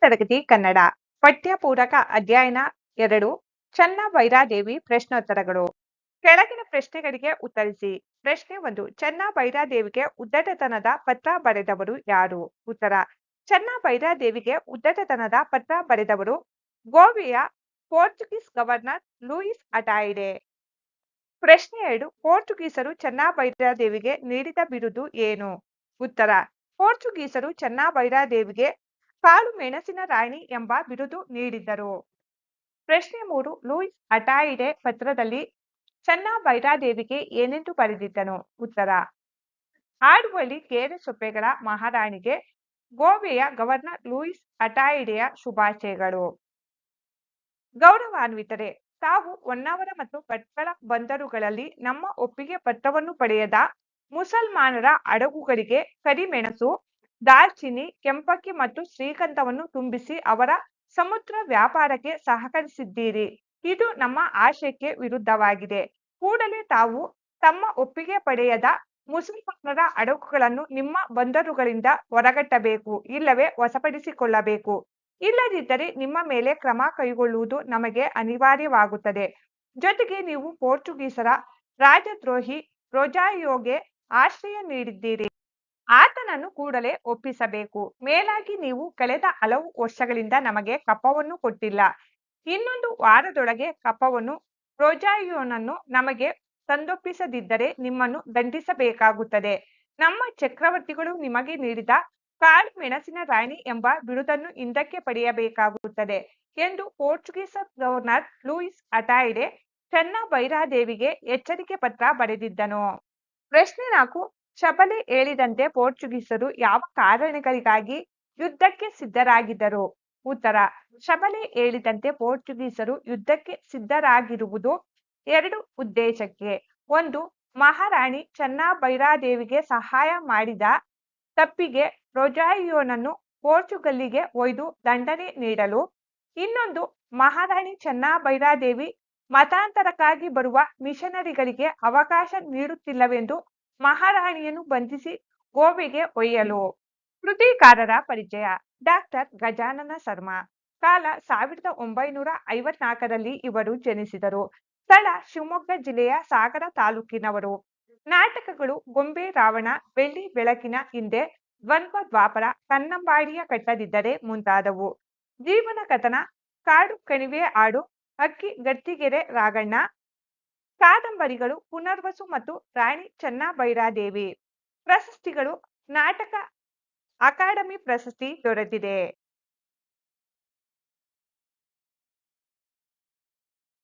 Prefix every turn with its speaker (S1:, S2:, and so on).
S1: ತರಗತಿ ಕನ್ನಡ ಪಠ್ಯ ಪೂರಕ ಅಧ್ಯಯನ ಎರಡು ಚನ್ನ ಭೈರಾದೇವಿ ಪ್ರಶ್ನೋತ್ತರಗಳು. ಕೆಳಗಿನ ಪ್ರಶ್ನೆಗಳಿಗೆ ಉತ್ತರಿಸಿ. ಪ್ರಶ್ನೆ ಒಂದು, ಚನ್ನ ಭೈರಾದೇವಿಗೆ ಉದ್ದಟತನದ ಪತ್ರ ಬರೆದವರು ಯಾರು? ಉತ್ತರ, ಚನ್ನ ಭೈರಾದೇವಿಗೆ ಉದ್ದಟತನದ ಪತ್ರ ಬರೆದವರು ಗೋವಿಯ ಪೋರ್ಚುಗೀಸ್ ಗವರ್ನರ್ ಲೂಯಿಸ್ ಅಟಾಯಿಡೆ. ಪ್ರಶ್ನೆ ಎರಡು, ಪೋರ್ಚುಗೀಸರು ಚನ್ನ ಭೈರಾದೇವಿಗೆ ನೀಡಿದ ಬಿರುದು ಏನು? ಉತ್ತರ, ಪೋರ್ಚುಗೀಸರು ಚನ್ನ ಭೈರಾದೇವಿಗೆ ಕಾಳು ಮೆಣಸಿನ ರಾಣಿ ಎಂಬ ಬಿರುದು ನೀಡಿದ್ದರು. ಪ್ರಶ್ನೆ ಮೂರು, ಲೂಯಿಸ್ ಅಟಾಯಿಡೆ ಪತ್ರದಲ್ಲಿ ಚನ್ನ ಭೈರಾದೇವಿಗೆ ಏನೆಂದು ಬರೆದಿದ್ದನು? ಉತ್ತರ ಆಡುವಳ್ಳಿ ಕೇರೆ ಸೊಪ್ಪೆಗಳ ಮಹಾರಾಣಿಗೆ ಗೋವೆಯ ಗವರ್ನರ್ ಲೂಯಿಸ್ ಅಟಾಯಿಡೆಯ ಶುಭಾಶಯಗಳು. ಗೌರವಾನ್ವಿತರೆ ತಾವು ಹೊನ್ನಾವರ ಮತ್ತು ಭಟ್ಕಳ ಬಂದರುಗಳಲ್ಲಿ ನಮ್ಮ ಒಪ್ಪಿಗೆ ಪತ್ರವನ್ನು ಪಡೆಯದ ಮುಸಲ್ಮಾನರ ಅಡಗುಗಳಿಗೆ ಕರಿಮೆಣಸು ದಾಲ್ಚಿನ್ನಿ ಕೆಂಪಕ್ಕಿ ಮತ್ತು ಶ್ರೀಗಂಧವನ್ನು ತುಂಬಿಸಿ ಅವರ ಸಮುದ್ರ ವ್ಯಾಪಾರಕ್ಕೆ ಸಹಕರಿಸಿದ್ದೀರಿ. ಇದು ನಮ್ಮ ಆಶಯಕ್ಕೆ ವಿರುದ್ಧವಾಗಿದೆ. ಕೂಡಲೇ ತಾವು ತಮ್ಮ ಒಪ್ಪಿಗೆ ಪಡೆಯದ ಮುಸಲ್ಮಾನರ ಅಡಕುಗಳನ್ನು ನಿಮ್ಮ ಬಂದರುಗಳಿಂದ ಹೊರಗಟ್ಟಬೇಕು, ಇಲ್ಲವೇ ವಶಪಡಿಸಿಕೊಳ್ಳಬೇಕು. ಇಲ್ಲದಿದ್ದರೆ ನಿಮ್ಮ ಮೇಲೆ ಕ್ರಮ ಕೈಗೊಳ್ಳುವುದು ನಮಗೆ ಅನಿವಾರ್ಯವಾಗುತ್ತದೆ. ಜೊತೆಗೆ ನೀವು ಪೋರ್ಚುಗೀಸರ ರಾಜದ್ರೋಹಿ ರೋಜಾಯೋಗೆ ಆಶ್ರಯ ನೀಡಿದ್ದೀರಿ. ಆತನನ್ನು ಕೂಡಲೇ ಒಪ್ಪಿಸಬೇಕು. ಮೇಲಾಗಿ ನೀವು ಕಳೆದ ಹಲವು ವರ್ಷಗಳಿಂದ ನಮಗೆ ಕಪ್ಪವನ್ನು ಕೊಟ್ಟಿಲ್ಲ. ಇನ್ನೊಂದು ವಾರದೊಳಗೆ ಕಪ್ಪವನ್ನು ರೋಜಾಯೋನನ್ನು ನಮಗೆ ತಂದೊಪ್ಪಿಸದಿದ್ದರೆ ನಿಮ್ಮನ್ನು ದಂಡಿಸಬೇಕಾಗುತ್ತದೆ. ನಮ್ಮ ಚಕ್ರವರ್ತಿಗಳು ನಿಮಗೆ ನೀಡಿದ ಕಾಳು ಮೆಣಸಿನ ರಾಣಿ ಎಂಬ ಬಿರುದನ್ನು ಹಿಂದಕ್ಕೆ ಪಡೆಯಬೇಕಾಗುತ್ತದೆ ಎಂದು ಪೋರ್ಚುಗೀಸ್ ಗವರ್ನರ್ ಲೂಯಿಸ್ ಅಟಾಯ್ಡೆ ಚೆನ್ನ ಬೈರಾದೇವಿಗೆ ಎಚ್ಚರಿಕೆ ಪತ್ರ ಬರೆದಿದ್ದನು. ಪ್ರಶ್ನೆ ನಾಲ್ಕು ಶಬಲೆ ಹೇಳಿದಂತೆ ಪೋರ್ಚುಗೀಸರು ಯಾವ ಕಾರಣಗಳಿಗಾಗಿ ಯುದ್ಧಕ್ಕೆ ಸಿದ್ಧರಾಗಿದ್ದರು? ಉತ್ತರ ಶಬಲೆ ಹೇಳಿದಂತೆ ಪೋರ್ಚುಗೀಸರು ಯುದ್ಧಕ್ಕೆ ಸಿದ್ಧರಾಗಿರುವುದು ಎರಡು ಉದ್ದೇಶಕ್ಕೆ. ಒಂದು, ಮಹಾರಾಣಿ ಚೆನ್ನ ಭೈರಾದೇವಿಗೆ ಸಹಾಯ ಮಾಡಿದ ತಪ್ಪಿಗೆ ರೊಜಾಯಿಯೋನನ್ನು ಪೋರ್ಚುಗಲ್ಲಿಗೆ ಒಯ್ದು ದಂಡನೆ ನೀಡಲು. ಇನ್ನೊಂದು, ಮಹಾರಾಣಿ ಚೆನ್ನ ಭೈರಾದೇವಿ ಮತಾಂತರಕ್ಕಾಗಿ ಬರುವ ಮಿಷನರಿಗಳಿಗೆ ಅವಕಾಶ ನೀಡುತ್ತಿಲ್ಲವೆಂದು ಮಹಾರಾಣಿಯನ್ನು ಬಂಧಿಸಿ ಗೋವಿಗೆ ಒಯ್ಯಲು. ಕೃತಿಕಾರರ ಪರಿಚಯ, ಡಾಕ್ಟರ್ ಗಜಾನನ ಶರ್ಮಾ. ಕಾಲ ಸಾವಿರದ ಒಂಬೈನೂರ ಐವತ್ನಾಲ್ಕರಲ್ಲಿ ಇವರು ಜನಿಸಿದರು. ಸ್ಥಳ ಶಿವಮೊಗ್ಗ ಜಿಲ್ಲೆಯ ಸಾಗರ ತಾಲೂಕಿನವರು. ನಾಟಕಗಳು ಗೊಂಬೆ ರಾವಣ, ಬೆಳ್ಳಿ ಬೆಳಕಿನ ಹಿಂದೆ ದ್ವಂದ್ವ ದ್ವಾಪರ ಕನ್ನಂಬಾಡಿಯ ಕಟ್ಟದಿದ್ದರೆ ಮುಂತಾದವು. ಜೀವನ ಕಥನ ಕಾಡು ಕಣಿವೆ ಆಡು ಅಕ್ಕಿ ಗರ್ತಿಗೆರೆ ರಾಗಣ್ಣ ಕಾದಂಬರಿಗಳು ಪುನರ್ವಸು ಮತ್ತು ರಾಣಿ ಚೆನ್ನಬೈರಾದೇವಿ ಪ್ರಶಸ್ತಿಗಳು ನಾಟಕ ಅಕಾಡೆಮಿ ಪ್ರಶಸ್ತಿ ದೊರೆತಿದೆ.